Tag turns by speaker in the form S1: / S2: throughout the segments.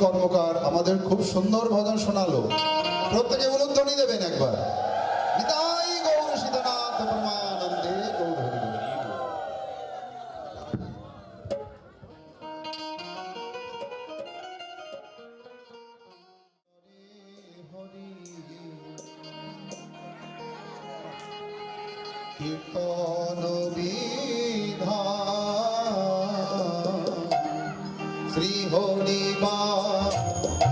S1: কর্মকার আমাদের খুব সুন্দর ভজন শোনালো। প্রত্যেকে উলুধ্বনি দেবেন একবার। নিতাই শ্রী হরি বা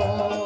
S1: Oh.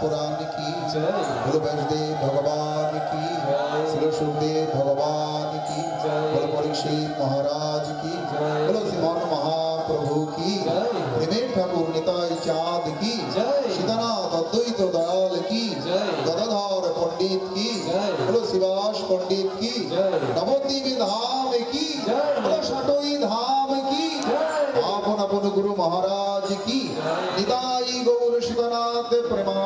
S1: পুরাণ কি? বলো ব্যাসদেব ভগবান কি?
S2: শ্রী
S1: সুখদেব ভগবান কি?
S2: বলো
S1: পরীক্ষিত মহারাজ কি?
S2: বলো
S1: শ্রীমন মহাপ্রভু কি? প্রেমের ঠাকুর নিতাই চাঁদ কি? সীতানাথ অদ্বৈত দয়াল কি? গদাধর পণ্ডিত কি? বলো শিবাস পণ্ডিত কি? নবদ্বীপী ধাম কি?
S2: বলো
S1: ষাটই ধাম কি? আপন আপন গুরু মহারাজ কি? নিতাই গৌর সীতানাথ প্রেমা